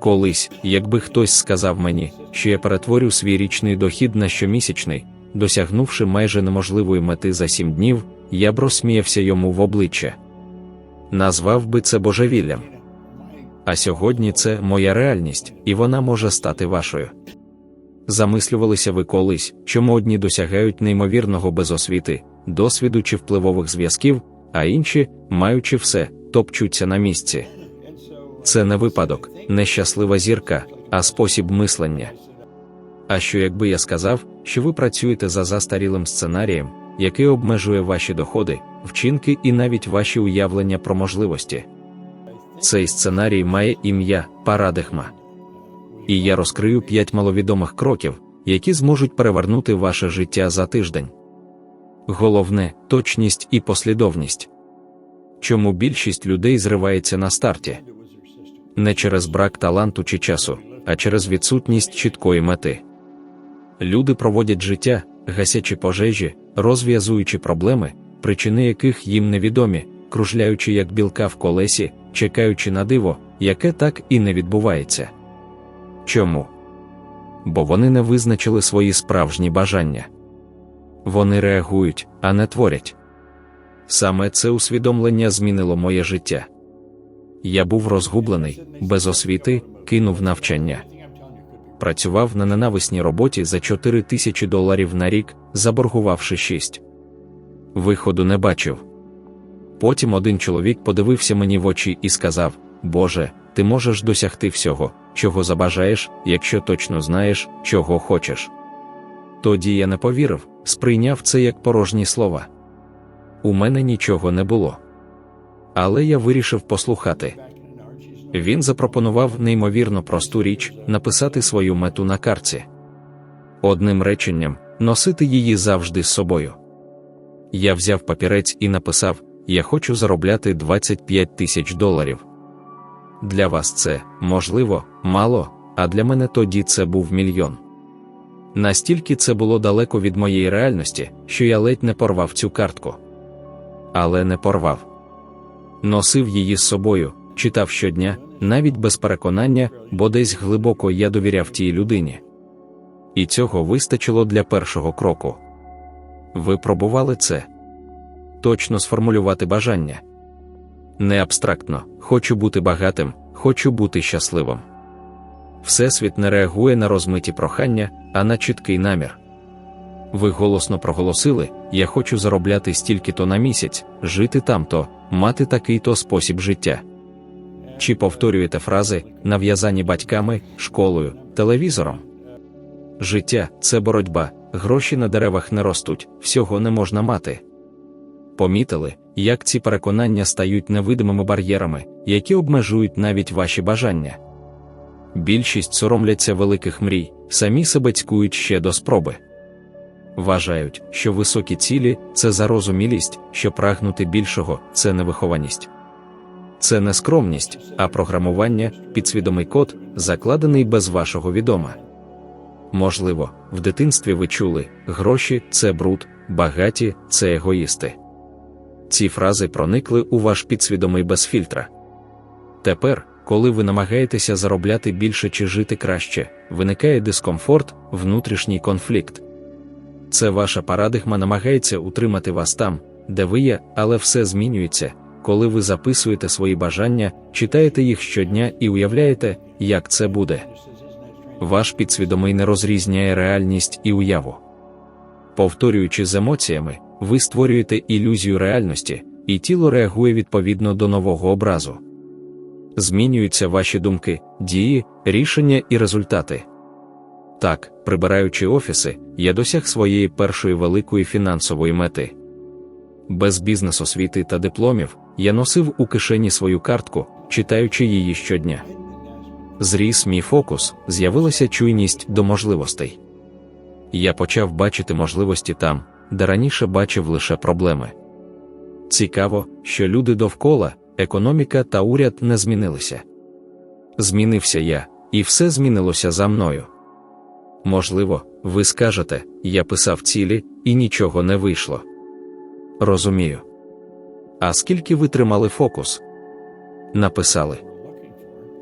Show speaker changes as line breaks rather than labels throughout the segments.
Колись, якби хтось сказав мені, що я перетворю свій річний дохід на щомісячний, досягнувши майже неможливої мети за сім днів, я б розсміявся йому в обличчя. Назвав би це божевіллям. А сьогодні це моя реальність, і вона може стати вашою. Замислювалися ви колись, чому одні досягають неймовірного без освіти, досвіду чи впливових зв'язків, а інші, маючи все, топчуться на місці. Це не випадок, не щаслива зірка, а спосіб мислення. А що якби я сказав, що ви працюєте за застарілим сценарієм, який обмежує ваші доходи, вчинки і навіть ваші уявлення про можливості? Цей сценарій має ім'я Парадигма. І я розкрию п'ять маловідомих кроків, які зможуть перевернути ваше життя за тиждень. Головне точність і послідовність. Чому більшість людей зривається на старті? Не через брак таланту чи часу, а через відсутність чіткої мети. Люди проводять життя, гасячи пожежі, розв'язуючи проблеми, причини яких їм невідомі, кружляючи як білка в колесі, чекаючи на диво, яке так і не відбувається. Чому? Бо вони не визначили свої справжні бажання. Вони реагують, а не творять. Саме це усвідомлення змінило моє життя. Я був розгублений, без освіти, кинув навчання. Працював на ненависній роботі за 4 тисячі доларів на рік, заборгувавши 6. Виходу не бачив. Потім один чоловік подивився мені в очі і сказав: Боже, ти можеш досягти всього, чого забажаєш, якщо точно знаєш, чого хочеш. Тоді я не повірив, сприйняв це як порожні слова. У мене нічого не було. Але я вирішив послухати. Він запропонував неймовірно просту річ написати свою мету на картці. Одним реченням носити її завжди з собою. Я взяв папірець і написав: Я хочу заробляти 25 тисяч доларів. Для вас це, можливо, мало, а для мене тоді це був мільйон. Настільки це було далеко від моєї реальності, що я ледь не порвав цю картку. Але не порвав. Носив її з собою, читав щодня, навіть без переконання, бо десь глибоко я довіряв тій людині. І цього вистачило для першого кроку. Ви пробували це точно сформулювати бажання. Не абстрактно, хочу бути багатим, хочу бути щасливим. Всесвіт не реагує на розмиті прохання, а на чіткий намір. Ви голосно проголосили: Я хочу заробляти стільки-то на місяць, жити там-то, мати такий-то спосіб життя. Чи повторюєте фрази, нав'язані батьками, школою, телевізором? Життя це боротьба, гроші на деревах не ростуть, всього не можна мати. Помітили, як ці переконання стають невидимими бар'єрами, які обмежують навіть ваші бажання. Більшість соромляться великих мрій, самі себе цькують ще до спроби. Вважають, що високі цілі це зарозумілість, що прагнути більшого це невихованість. Це не скромність, а програмування, підсвідомий код, закладений без вашого відома. Можливо, в дитинстві ви чули гроші це бруд, багаті це егоїсти. Ці фрази проникли у ваш підсвідомий без фільтра. Тепер, коли ви намагаєтеся заробляти більше чи жити краще, виникає дискомфорт, внутрішній конфлікт. Це ваша парадигма намагається утримати вас там, де ви є, але все змінюється, коли ви записуєте свої бажання, читаєте їх щодня і уявляєте, як це буде. Ваш підсвідомий не розрізняє реальність і уяву. Повторюючи з емоціями, ви створюєте ілюзію реальності, і тіло реагує відповідно до нового образу. Змінюються ваші думки, дії, рішення і результати. Так, прибираючи офіси, я досяг своєї першої великої фінансової мети. Без бізнес освіти та дипломів я носив у кишені свою картку, читаючи її щодня. Зріс мій фокус, з'явилася чуйність до можливостей. Я почав бачити можливості там, де раніше бачив лише проблеми. Цікаво, що люди довкола, економіка та уряд не змінилися. Змінився я, і все змінилося за мною. Можливо, ви скажете, я писав цілі, і нічого не вийшло. Розумію. А скільки ви тримали фокус? Написали.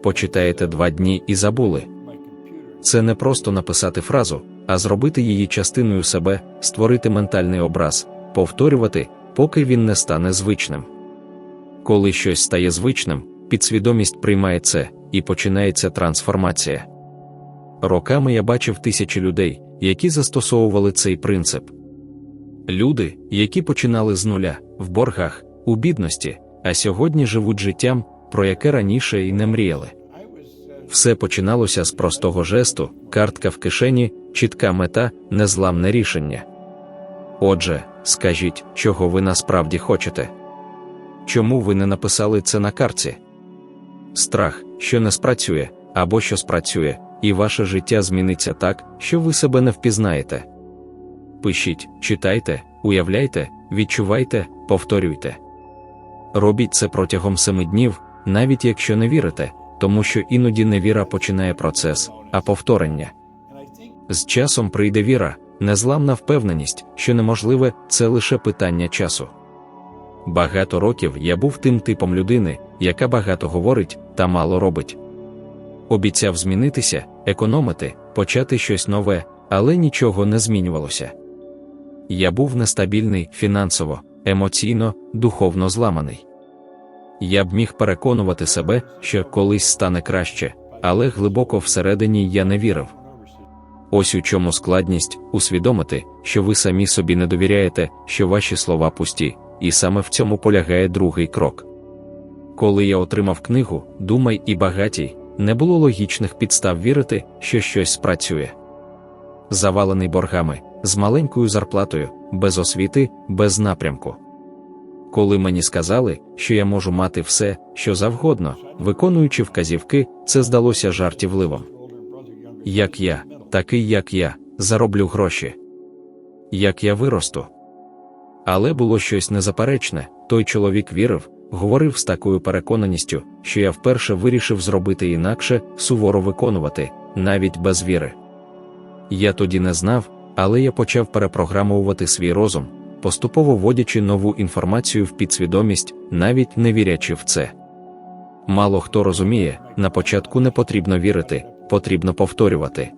почитаєте два дні і забули. Це не просто написати фразу, а зробити її частиною себе, створити ментальний образ, повторювати, поки він не стане звичним. Коли щось стає звичним, підсвідомість приймає це і починається трансформація. Роками я бачив тисячі людей, які застосовували цей принцип. Люди, які починали з нуля, в боргах, у бідності, а сьогодні живуть життям, про яке раніше і не мріяли. Все починалося з простого жесту, картка в кишені, чітка мета, незламне рішення. Отже, скажіть, чого ви насправді хочете. Чому ви не написали це на картці? Страх, що не спрацює, або що спрацює, і ваше життя зміниться так, що ви себе не впізнаєте. Пишіть, читайте, уявляйте, відчувайте, повторюйте. Робіть це протягом семи днів, навіть якщо не вірите, тому що іноді невіра починає процес, а повторення. З часом прийде віра, незламна впевненість, що неможливе це лише питання часу. Багато років я був тим типом людини, яка багато говорить та мало робить. Обіцяв змінитися, економити, почати щось нове, але нічого не змінювалося. Я був нестабільний фінансово, емоційно, духовно зламаний. Я б міг переконувати себе, що колись стане краще, але глибоко всередині я не вірив. Ось у чому складність усвідомити, що ви самі собі не довіряєте, що ваші слова пусті, і саме в цьому полягає другий крок. Коли я отримав книгу Думай і багатій, не було логічних підстав вірити, що щось спрацює. Завалений боргами, з маленькою зарплатою, без освіти, без напрямку. Коли мені сказали, що я можу мати все, що завгодно, виконуючи вказівки, це здалося жартівливим. Як я, такий як я, зароблю гроші. Як я виросту. Але було щось незаперечне, той чоловік вірив, говорив з такою переконаністю, що я вперше вирішив зробити інакше, суворо виконувати, навіть без віри. Я тоді не знав, але я почав перепрограмовувати свій розум, поступово вводячи нову інформацію в підсвідомість, навіть не вірячи в це. Мало хто розуміє, на початку не потрібно вірити, потрібно повторювати.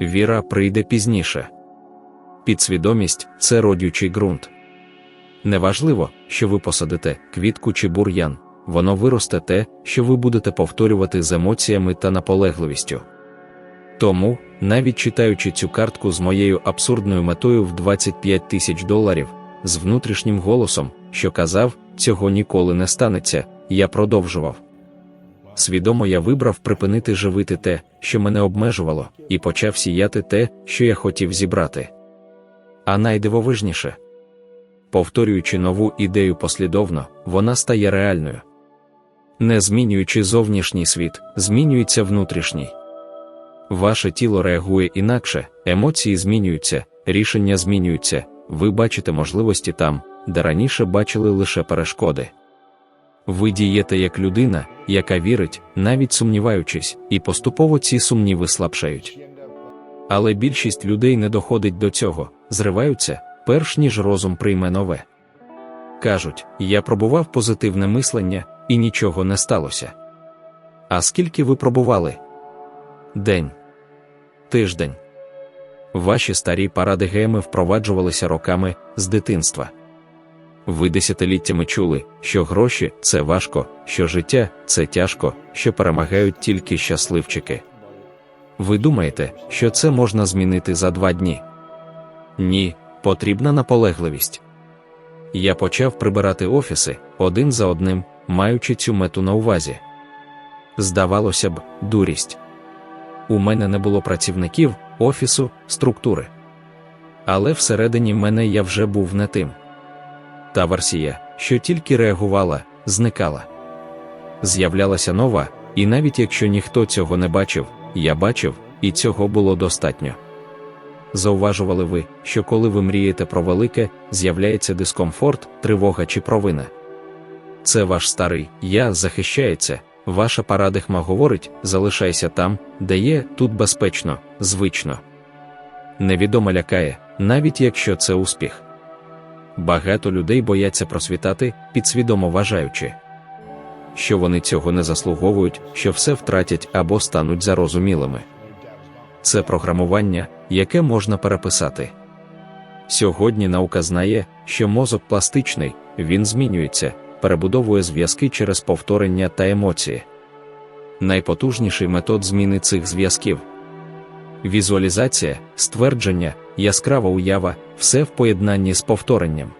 Віра прийде пізніше. Підсвідомість це родючий ґрунт. Неважливо, що ви посадите квітку чи бур'ян, воно виросте те, що ви будете повторювати з емоціями та наполегливістю. Тому, навіть читаючи цю картку з моєю абсурдною метою в 25 тисяч доларів, з внутрішнім голосом, що казав, цього ніколи не станеться, я продовжував. Свідомо я вибрав припинити живити те, що мене обмежувало, і почав сіяти те, що я хотів зібрати. А найдивовижніше повторюючи нову ідею послідовно, вона стає реальною. Не змінюючи зовнішній світ, змінюється внутрішній. Ваше тіло реагує інакше, емоції змінюються, рішення змінюються, ви бачите можливості там, де раніше бачили лише перешкоди. Ви дієте як людина, яка вірить, навіть сумніваючись, і поступово ці сумніви слабшають. Але більшість людей не доходить до цього, зриваються, перш ніж розум прийме нове. Кажуть, я пробував позитивне мислення, і нічого не сталося. А скільки ви пробували? День, тиждень. Ваші старі паради геми впроваджувалися роками з дитинства. Ви десятиліттями чули, що гроші це важко, що життя це тяжко, що перемагають тільки щасливчики. Ви думаєте, що це можна змінити за два дні? Ні, потрібна наполегливість. Я почав прибирати офіси один за одним, маючи цю мету на увазі. Здавалося б, дурість. У мене не було працівників, офісу, структури. Але всередині мене я вже був не тим. Та версія, що тільки реагувала, зникала. З'являлася нова, і навіть якщо ніхто цього не бачив, я бачив, і цього було достатньо. Зауважували ви, що коли ви мрієте про велике, з'являється дискомфорт, тривога чи провина. Це ваш старий я захищається, ваша парадихма говорить, залишайся там, де є, тут безпечно, звично. Невідомо лякає, навіть якщо це успіх. Багато людей бояться просвітати, підсвідомо вважаючи, що вони цього не заслуговують, що все втратять або стануть зарозумілими. Це програмування, яке можна переписати. Сьогодні наука знає, що мозок пластичний, він змінюється, перебудовує зв'язки через повторення та емоції. Найпотужніший метод зміни цих зв'язків. Візуалізація, ствердження, яскрава уява, все в поєднанні з повторенням.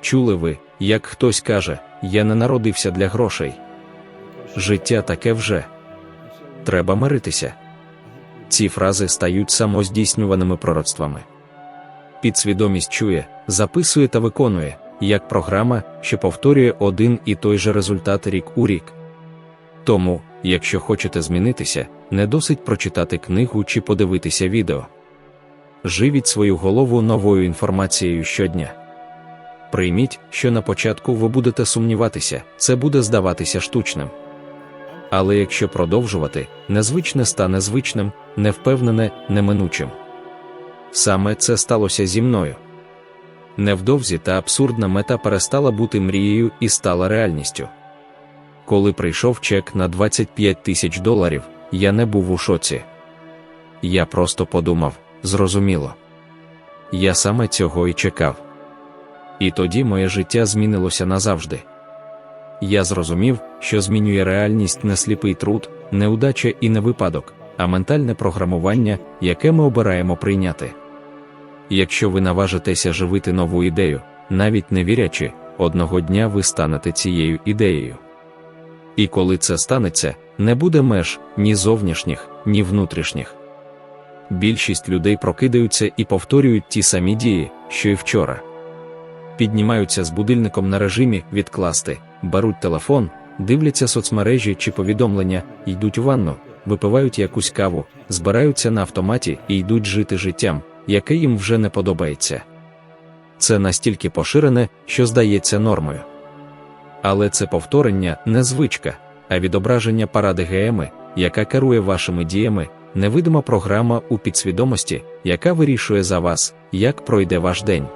Чули ви, як хтось каже, я не народився для грошей. Життя таке вже. Треба миритися. Ці фрази стають самоздійснюваними пророцтвами. Підсвідомість чує, записує та виконує, як програма, що повторює один і той же результат рік у рік. Тому, якщо хочете змінитися, не досить прочитати книгу чи подивитися відео. Живіть свою голову новою інформацією щодня. Прийміть, що на початку ви будете сумніватися, це буде здаватися штучним. Але якщо продовжувати, незвичне стане звичним, невпевнене, неминучим. Саме це сталося зі мною. Невдовзі та абсурдна мета перестала бути мрією і стала реальністю. Коли прийшов чек на 25 тисяч доларів, я не був у шоці. Я просто подумав, зрозуміло. Я саме цього і чекав. І тоді моє життя змінилося назавжди. Я зрозумів, що змінює реальність не сліпий труд, неудача і не випадок, а ментальне програмування, яке ми обираємо прийняти. Якщо ви наважитеся живити нову ідею, навіть не вірячи, одного дня ви станете цією ідеєю. І коли це станеться, не буде меж ні зовнішніх, ні внутрішніх. Більшість людей прокидаються і повторюють ті самі дії, що й вчора. Піднімаються з будильником на режимі відкласти, беруть телефон, дивляться соцмережі чи повідомлення, йдуть у ванну, випивають якусь каву, збираються на автоматі і йдуть жити життям, яке їм вже не подобається. Це настільки поширене, що здається нормою. Але це повторення не звичка, а відображення парадигеми, яка керує вашими діями, невидима програма у підсвідомості, яка вирішує за вас, як пройде ваш день.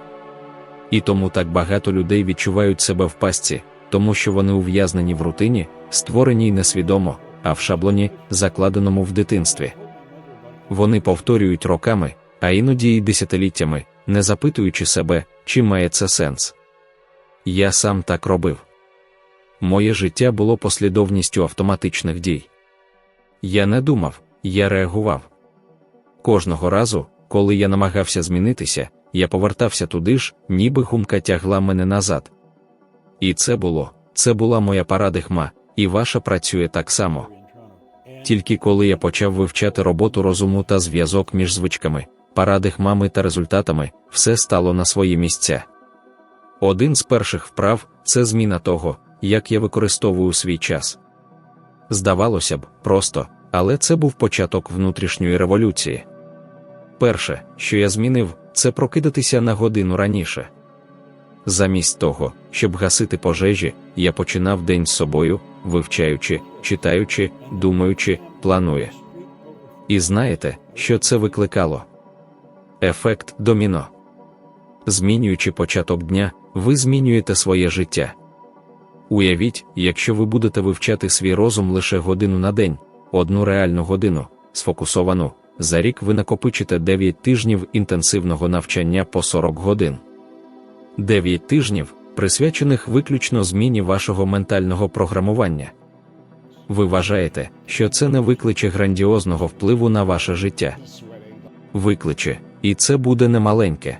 І тому так багато людей відчувають себе в пастці, тому що вони ув'язнені в рутині, створеній несвідомо, а в шаблоні, закладеному в дитинстві. Вони повторюють роками, а іноді й десятиліттями, не запитуючи себе, чи має це сенс. Я сам так робив. Моє життя було послідовністю автоматичних дій. Я не думав, я реагував. Кожного разу, коли я намагався змінитися, я повертався туди ж, ніби гумка тягла мене назад. І це було, це була моя парадигма, і ваша працює так само. Тільки коли я почав вивчати роботу розуму та зв'язок між звичками, парадигмами та результатами, все стало на свої місця. Один з перших вправ це зміна того, як я використовую свій час. Здавалося б, просто, але це був початок внутрішньої революції. Перше, що я змінив, це прокидатися на годину раніше. Замість того, щоб гасити пожежі, я починав день з собою, вивчаючи, читаючи, думаючи, планує. І знаєте, що це викликало? Ефект доміно. Змінюючи початок дня, ви змінюєте своє життя. Уявіть, якщо ви будете вивчати свій розум лише годину на день, одну реальну годину, сфокусовану, за рік ви накопичите 9 тижнів інтенсивного навчання по 40 годин. 9 тижнів, присвячених виключно зміні вашого ментального програмування. Ви вважаєте, що це не викличе грандіозного впливу на ваше життя. Викличе, і це буде немаленьке.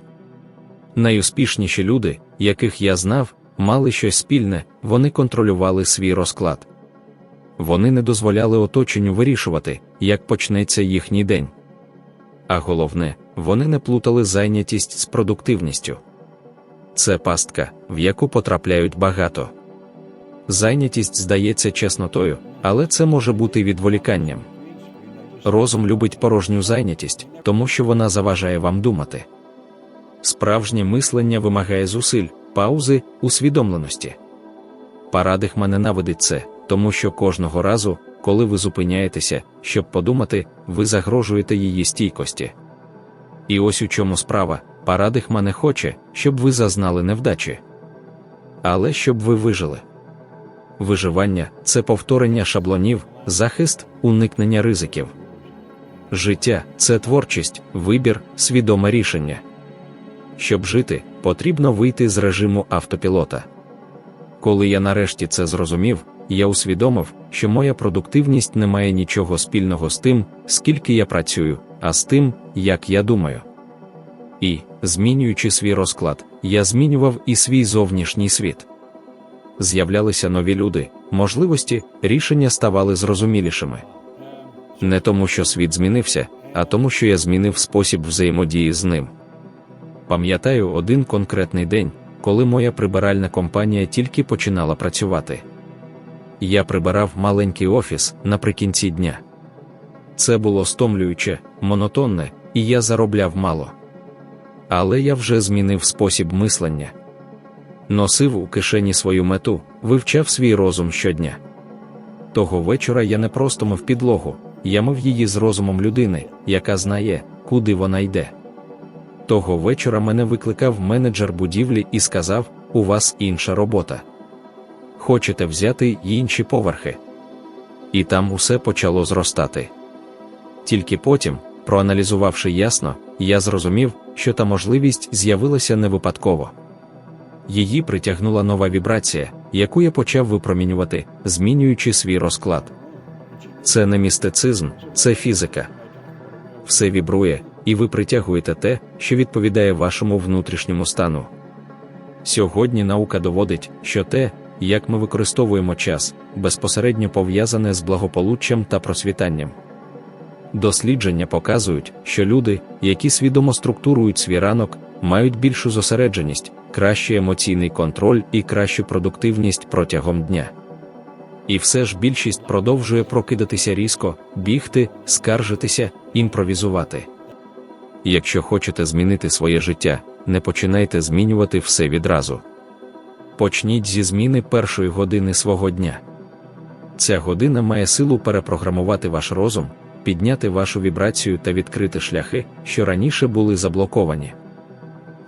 Найуспішніші люди, яких я знав, мали щось спільне, вони контролювали свій розклад. Вони не дозволяли оточенню вирішувати, як почнеться їхній день. А головне, вони не плутали зайнятість з продуктивністю. Це пастка, в яку потрапляють багато. Зайнятість здається чеснотою, але це може бути відволіканням. Розум любить порожню зайнятість, тому що вона заважає вам думати. Справжнє мислення вимагає зусиль, паузи, усвідомленості. Парадигма ненавидить це, тому що кожного разу, коли ви зупиняєтеся, щоб подумати, ви загрожуєте її стійкості. І ось у чому справа, парадигма не хоче, щоб ви зазнали невдачі. Але щоб ви вижили. виживання це повторення шаблонів, захист, уникнення ризиків. Життя це творчість, вибір, свідоме рішення. Щоб жити, потрібно вийти з режиму автопілота. Коли я нарешті це зрозумів, я усвідомив, що моя продуктивність не має нічого спільного з тим, скільки я працюю, а з тим, як я думаю. І, змінюючи свій розклад, я змінював і свій зовнішній світ. З'являлися нові люди, можливості, рішення ставали зрозумілішими. Не тому, що світ змінився, а тому, що я змінив спосіб взаємодії з ним. Пам'ятаю один конкретний день, коли моя прибиральна компанія тільки починала працювати. Я прибирав маленький офіс наприкінці дня. Це було стомлююче, монотонне, і я заробляв мало. Але я вже змінив спосіб мислення. Носив у кишені свою мету, вивчав свій розум щодня. Того вечора я не просто мив підлогу, я мив її з розумом людини, яка знає, куди вона йде. Того вечора мене викликав менеджер будівлі і сказав: У вас інша робота. Хочете взяти інші поверхи. І там усе почало зростати. Тільки потім, проаналізувавши ясно, я зрозумів, що та можливість з'явилася не випадково. Її притягнула нова вібрація, яку я почав випромінювати, змінюючи свій розклад. Це не містицизм, це фізика. Все вібрує, і ви притягуєте те, що відповідає вашому внутрішньому стану. Сьогодні наука доводить, що те, як ми використовуємо час, безпосередньо пов'язане з благополуччям та просвітанням. Дослідження показують, що люди, які свідомо структурують свій ранок, мають більшу зосередженість, кращий емоційний контроль і кращу продуктивність протягом дня. І все ж більшість продовжує прокидатися різко, бігти, скаржитися, імпровізувати. Якщо хочете змінити своє життя, не починайте змінювати все відразу. Почніть зі зміни першої години свого дня. Ця година має силу перепрограмувати ваш розум, підняти вашу вібрацію та відкрити шляхи, що раніше були заблоковані.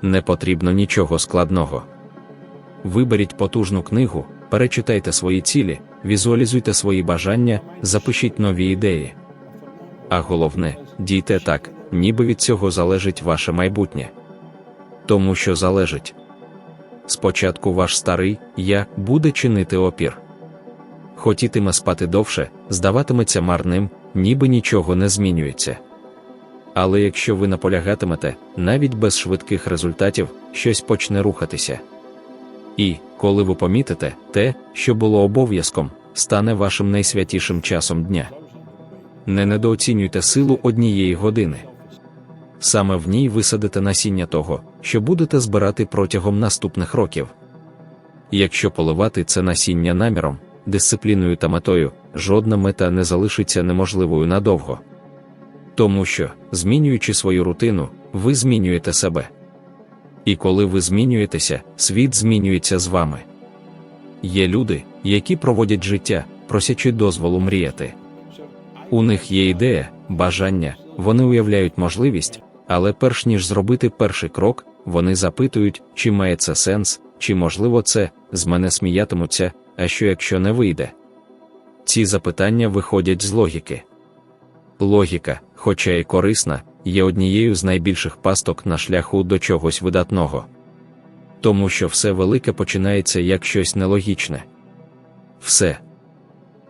Не потрібно нічого складного. Виберіть потужну книгу, перечитайте свої цілі, візуалізуйте свої бажання, запишіть нові ідеї. А головне, дійте так, ніби від цього залежить ваше майбутнє. Тому що залежить. Спочатку ваш старий я буде чинити опір. Хотітиме спати довше, здаватиметься марним, ніби нічого не змінюється. Але якщо ви наполягатимете, навіть без швидких результатів, щось почне рухатися. І, коли ви помітите, те, що було обов'язком, стане вашим найсвятішим часом дня. Не недооцінюйте силу однієї години. Саме в ній висадите насіння того, що будете збирати протягом наступних років. Якщо поливати це насіння наміром, дисципліною та метою, жодна мета не залишиться неможливою надовго. Тому що, змінюючи свою рутину, ви змінюєте себе. І коли ви змінюєтеся, світ змінюється з вами. Є люди, які проводять життя, просячи дозволу мріяти. У них є ідея, бажання, вони уявляють можливість, але перш ніж зробити перший крок, вони запитують, чи має це сенс, чи можливо це, з мене сміятимуться, а що якщо не вийде. Ці запитання виходять з логіки. Логіка, хоча й корисна, є однією з найбільших пасток на шляху до чогось видатного. Тому що все велике починається як щось нелогічне. Все.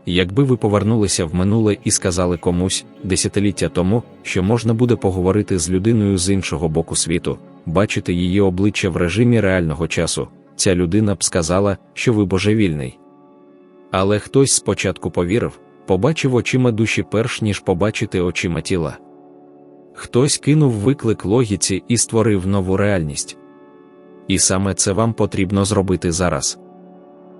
Якби ви повернулися в минуле і сказали комусь десятиліття тому, що можна буде поговорити з людиною з іншого боку світу, бачити її обличчя в режимі реального часу, ця людина б сказала, що ви божевільний. Але хтось спочатку повірив, побачив очима душі перш ніж побачити очима тіла. Хтось кинув виклик логіці і створив нову реальність. І саме це вам потрібно зробити зараз.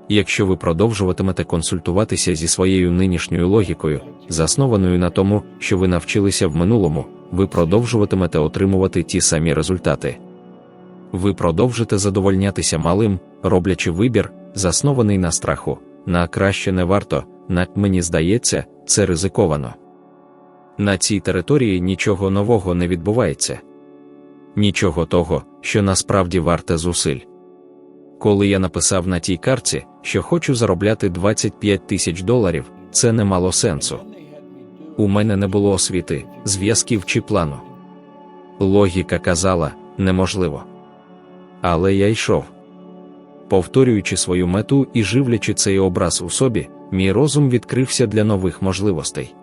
Якщо ви продовжуватимете консультуватися зі своєю нинішньою логікою, заснованою на тому, що ви навчилися в минулому, ви продовжуватимете отримувати ті самі результати. Ви продовжите задовольнятися малим, роблячи вибір, заснований на страху, на краще не варто, на мені здається, це ризиковано. На цій території нічого нового не відбувається, нічого того, що насправді варте зусиль. коли я написав на тій карті, що хочу заробляти 25 тисяч доларів, це не мало сенсу. У мене не було освіти, зв'язків чи плану. Логіка казала неможливо. Але я йшов. Повторюючи свою мету і живлячи цей образ у собі, мій розум відкрився для нових можливостей.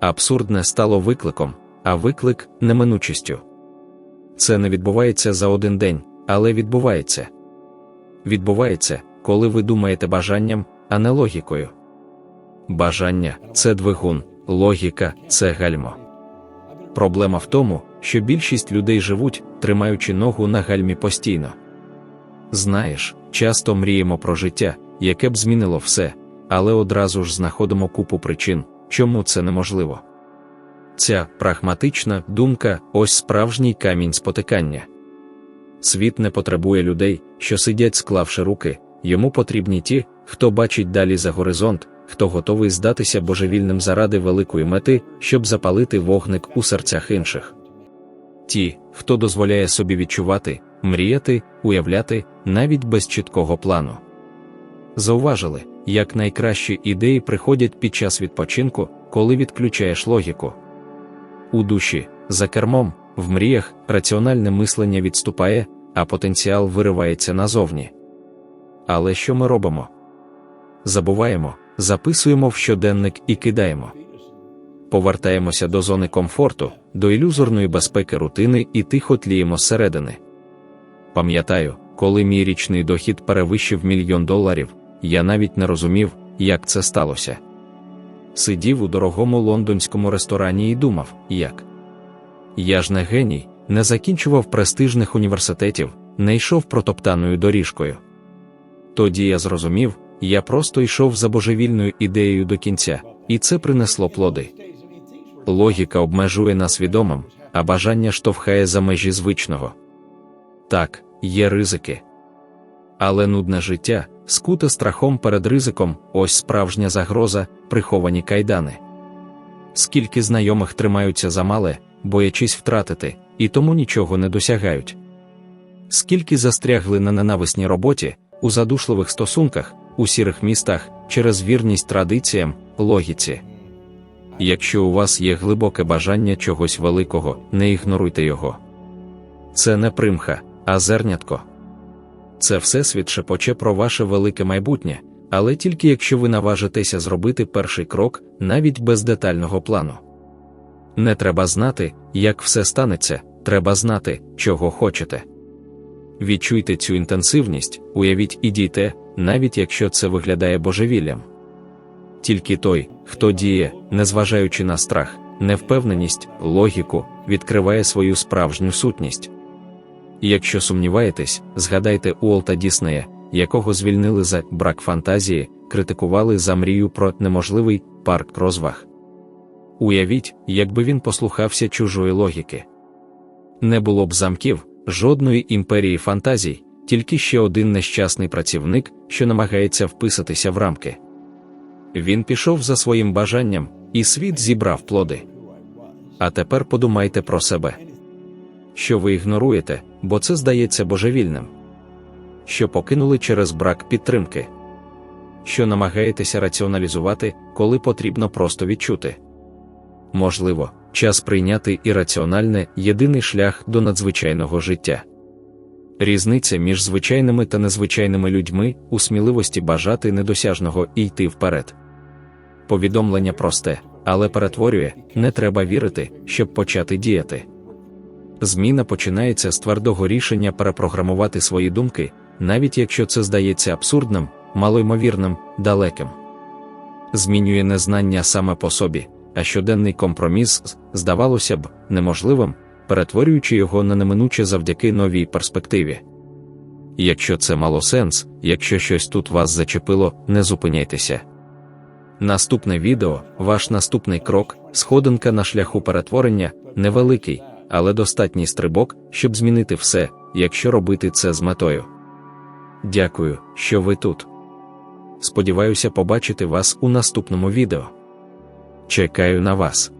Абсурдне стало викликом, а виклик неминучістю. Це не відбувається за один день, але відбувається. Відбувається, коли ви думаєте бажанням, а не логікою. Бажання це двигун, логіка це гальмо. Проблема в тому, що більшість людей живуть, тримаючи ногу на гальмі постійно. Знаєш, часто мріємо про життя, яке б змінило все, але одразу ж знаходимо купу причин, чому це неможливо. Ця прагматична думка ось справжній камінь спотикання. Світ не потребує людей, що сидять, склавши руки, йому потрібні ті, хто бачить далі за горизонт, хто готовий здатися божевільним заради великої мети, щоб запалити вогник у серцях інших. Ті, хто дозволяє собі відчувати, мріяти, уявляти, навіть без чіткого плану. Зауважили, як найкращі ідеї приходять під час відпочинку, коли відключаєш логіку. У душі, за кермом, в мріях раціональне мислення відступає, а потенціал виривається назовні. Але що ми робимо? Забуваємо, записуємо в щоденник і кидаємо. Повертаємося до зони комфорту, до ілюзорної безпеки рутини і тихо тліємо зсередини. Пам'ятаю, коли мій річний дохід перевищив мільйон доларів, я навіть не розумів, як це сталося. Сидів у дорогому лондонському ресторані і думав, як. Я ж не геній, не закінчував престижних університетів, не йшов протоптаною доріжкою. Тоді я зрозумів, я просто йшов за божевільною ідеєю до кінця, і це принесло плоди. Логіка обмежує нас відомим, а бажання штовхає за межі звичного. Так, є ризики. Але нудне життя, скуте страхом перед ризиком, ось справжня загроза, приховані кайдани. Скільки знайомих тримаються за мале, боячись втратити, і тому нічого не досягають. Скільки застрягли на ненависній роботі, у задушливих стосунках, у сірих містах, через вірність традиціям, логіці. Якщо у вас є глибоке бажання чогось великого, не ігноруйте його. Це не примха, а зернятко. Це всесвіт шепоче про ваше велике майбутнє, але тільки якщо ви наважитеся зробити перший крок навіть без детального плану. Не треба знати, як все станеться, треба знати, чого хочете. Відчуйте цю інтенсивність, уявіть і дійте, навіть якщо це виглядає божевіллям. Тільки той, хто діє, незважаючи на страх, невпевненість, логіку, відкриває свою справжню сутність. Якщо сумніваєтесь, згадайте Уолта Діснея, якого звільнили за брак фантазії, критикували за мрію про неможливий парк розваг. Уявіть, якби він послухався чужої логіки. Не було б замків, жодної імперії фантазій, тільки ще один нещасний працівник, що намагається вписатися в рамки. Він пішов за своїм бажанням, і світ зібрав плоди. А тепер подумайте про себе, що ви ігноруєте, бо це здається божевільним, що покинули через брак підтримки, що намагаєтеся раціоналізувати, коли потрібно просто відчути. Можливо, час прийняти ірраціональне єдиний шлях до надзвичайного життя. Різниця між звичайними та незвичайними людьми у сміливості бажати недосяжного і йти вперед. Повідомлення просте, але перетворює, не треба вірити, щоб почати діяти. Зміна починається з твердого рішення перепрограмувати свої думки, навіть якщо це здається абсурдним, малоймовірним, далеким. Змінює незнання саме по собі, а щоденний компроміс, здавалося б, неможливим, перетворюючи його на неминуче завдяки новій перспективі. Якщо це мало сенс, якщо щось тут вас зачепило, не зупиняйтеся. Наступне відео, ваш наступний крок, сходинка на шляху перетворення, невеликий, але достатній стрибок, щоб змінити все, якщо робити це з метою. Дякую, що ви тут. Сподіваюся побачити вас у наступному відео. Чекаю на вас.